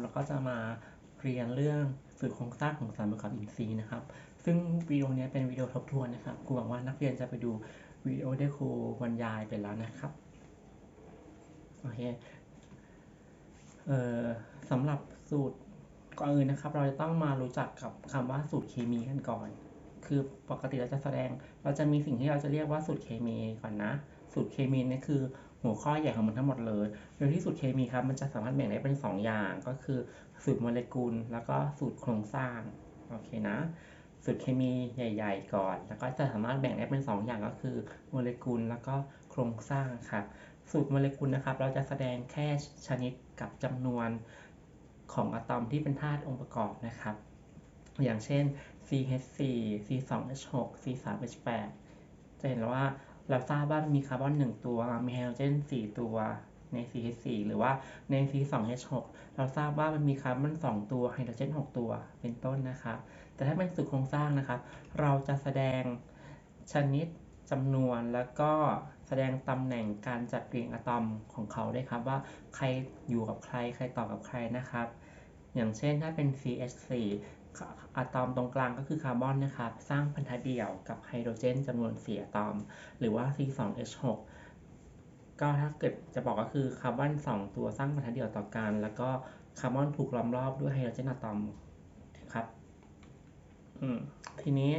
เราก็จะมาเรียนเรื่องสื่อโครงสร้างของสารประกอบอินทรีย์นะครับ ซึ่งวิดีโอนี้เป็นวิดีโอทบทวนนะครับครูหวังว่านักเรียนจะไปดูวิดีโอได้ครูบรรยายไปแล้วนะครับ โอเค เอ่อสำหรับสูตรก่อนอื่นนะครับ เราจะต้องมารู้จักกับคำว่าสูตรเคมีกันก่อน คือปกติเราจะแสดง เราจะมีสิ่งที่เราจะเรียกว่าสูตรเคมีก่อนนะ สูตรเคมีนี่คือ หัวข้อใหญ่ของมันทั้งหมดเลยโดยที่สูตรเคมีครับมันจะสามารถแบ่งได้เป็น 2 อย่างก็คือสูตรโมเลกุล แล้วก็สูตรโครงสร้างโอเคนะสูตรเคมีใหญ่ ๆ ก่อน แล้วก็จะสามารถแบ่งได้เป็น 2 อย่างก็คือโมเลกุลแล้วก็โครงสร้างครับสูตรโมเลกุลนะครับ เราจะแสดงแค่ชนิดกับจำนวนของอะตอมที่เป็นธาตุองค์ประกอบนะครับ อย่างเช่น CH4 C2H6 C3H8 จะเห็นแล้วว่า เราทราบว่ามีคาร์บอน 1 ตัว มีไฮโดรเจน 4 ตัวใน CH4 หรือว่าใน C2H6 เราทราบว่ามันมีคาร์บอน 2 ตัวไฮโดรเจน 6 ตัวเป็นต้นนะครับ แต่ถ้าเป็นสูตรโครงสร้างนะครับ เราจะแสดงชนิดจำนวนแล้วก็แสดงตำแหน่งการจัดเรียงอะตอมของเขาได้ครับว่าใครอยู่กับใครใครต่อกับใครนะครับ อย่างเช่นถ้าเป็น CH4 อะตอมตรงกลางก็คือคาร์บอนนะครับ สร้างพันธะเดี่ยวกับไฮโดรเจนจำนวน4อะตอม หรือว่า C2H6 ก็ถ้าเกิดจะบอกก็คือคาร์บอน2ตัวสร้างพันธะเดี่ยวต่อกัน แล้วก็คาร์บอนถูกล้อมรอบด้วยไฮโดรเจนอะตอมครับทีนี้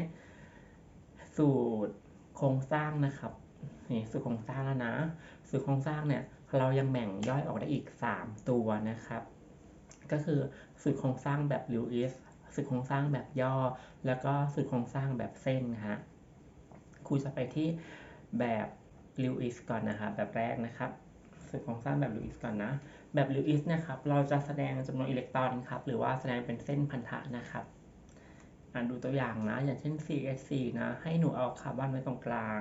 สูตรโครงสร้างนะครับนี่สูตรโครงสร้างแล้วนะ สูตรโครงสร้างเนี่ย เรายังแบ่งย่อยออกได้อีก 3 ตัวนะครับ ก็คือสูตรโครงสร้างแบบลิวอิส สูตรโครงสร้างแบบย่อ แล้วก็สูตรโครงสร้างแบบเส้นฮะครูจะไปที่แบบลิวอิสก่อนนะครับแบบแรกนะครับสูตรโครงสร้างแบบลิวอิสก่อนนะแบบลิวอิสนะครับเราจะแสดงจำนวนอิเล็กตรอนครับหรือว่าแสดงเป็นเส้นพันธะนะครับอ่านดูตัวอย่างนะ อย่างเช่น CH4 นะให้หนูเอาคาร์บอนไว้ตรงกลาง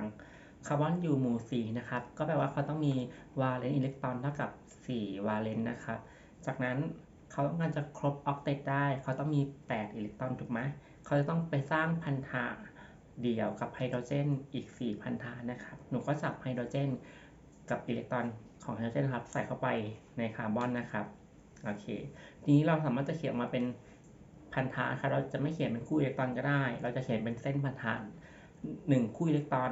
คาร์บอนอยู่หมู่4นะครับก็แปลว่าเขาต้องมีวาเลนต์อิเล็กตรอนเท่ากับ 4 วาเลนต์นะครับจากนั้น เขาต้องการจะครบออกเตตได้ เขาต้องมี 8 อิเล็กตรอนถูกไหมเขาจะต้องไปสร้างพันธะเดี่ยวกับไฮโดรเจนอีก 4 พันธะนะครับ หนูก็จับไฮโดรเจนกับอิเล็กตรอนของไฮโดรเจนครับใส่เข้าไปในคาร์บอนนะครับ โอเค ทีนี้เราสามารถจะเขียนมาเป็นพันธะครับ เราจะไม่เขียนเป็นคู่อิเล็กตรอนก็ได้ เราจะเขียนเป็นเส้นพันธะ1คู่อิเล็กตรอน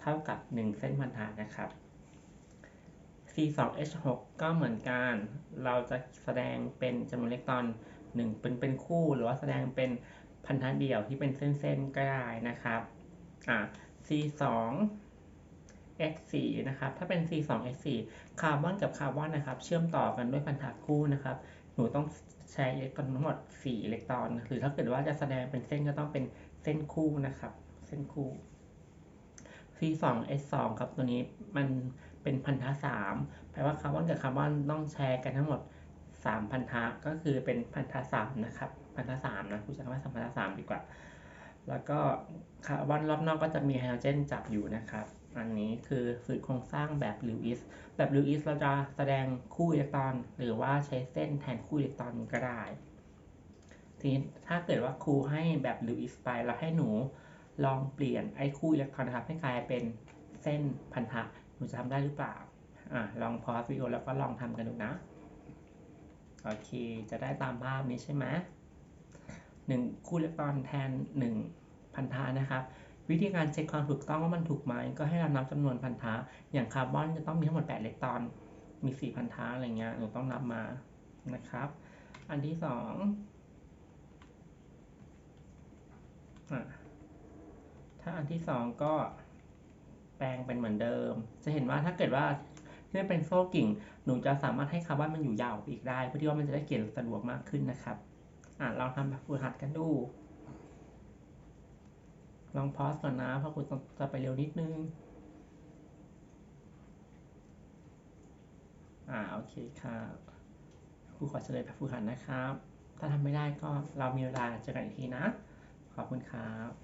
เท่ากับ 1 เส้นพันธะนะครับ C2H6 ก็เหมือนกัน เราจะแสดงเป็นจำนวนอิเล็กตรอน1เป็นเป็นคู่หรือว่าแสดงเป็นพันธะเดี่ยวที่เป็นเส้นๆก็ได้นะครับอ่า C2 H4 นะครับ ถ้าเป็น C2 H4 คาร์บอนกับคาร์บอนนะครับ เชื่อมต่อกันด้วยพันธะคู่นะครับ หนูต้องใช้อิเล็กตรอนทั้งหมด 4 อิเล็กตรอน หรือถ้าเกิดว่าจะแสดงเป็นเส้นก็ต้องเป็นเส้นคู่นะครับ เส้นคู่ C2 H2 ครับ ตัวนี้มัน เป็นพันธะ3แปลว่าคาร์บอนกับคาร์บอนต้องแชร์กันทั้งหมด3พันธะก็คือเป็นพันธะ3นะครับพันธะ3นะคุณจะว่าสามพันธะ3ดีกว่า แล้วก็คาร์บอนรอบนอกก็จะมีไฮโดรเจนจับอยู่นะครับอันนี้คือสูตรโครงสร้างแบบลิวอิสแบบลิวอิสเราจะแสดงคู่อิเล็กตรอน หรือว่าใช้เส้นแทนคู่อิเล็กตรอนก็ได้ทีนี้ถ้าเกิดว่าครูให้แบบลิวอิสไปแล้วให้หนูลองเปลี่ยนไอ้คู่อิเล็กตรอนนะครับให้กลายเป็นเส้นพันธะูจะทำได้หรือเปล่าอ่าลองพอสวิดีโอแล้วก็ลองทำกันดูนะ โอเค จะได้ตามภาพนี้ใช่ไหมหนึ่งคู่อิเล็กตรอนแทนหนึ่งพันธะนะครับ วิธีการเช็คความถูกต้องว่ามันถูกไหมก็ให้เรานับจำนวนพันธะอย่างคาร์บอนจะต้องมีทั้งหมด8อิเล็กตรอน มี 4 พันธะอะไรเงี้ยหนูต้องนับมานะครับ อันที่สองอะถ้าอันที่สองก็ ลงเป็นเหมือนเดิม จะเห็นว่าถ้าเกิดว่าที่เป็นโซ่กิ่ง หนูจะสามารถให้คาร์บอนมันอยู่ยาวอีกได้ เพื่อที่ว่ามันจะได้เขียนสะดวกมากขึ้นนะครับอะลองทำแบบฝึกหัดกันดู ลองพอสก่อนนะเพราะคุณจะไปเร็วนิดนึงอ่าโอเคครับครูขอเฉลยแบบฝึกหัดนะครับ ถ้าทำไม่ได้ก็เรามีเวลาเจอกันอีกทีนะ ขอบคุณครับ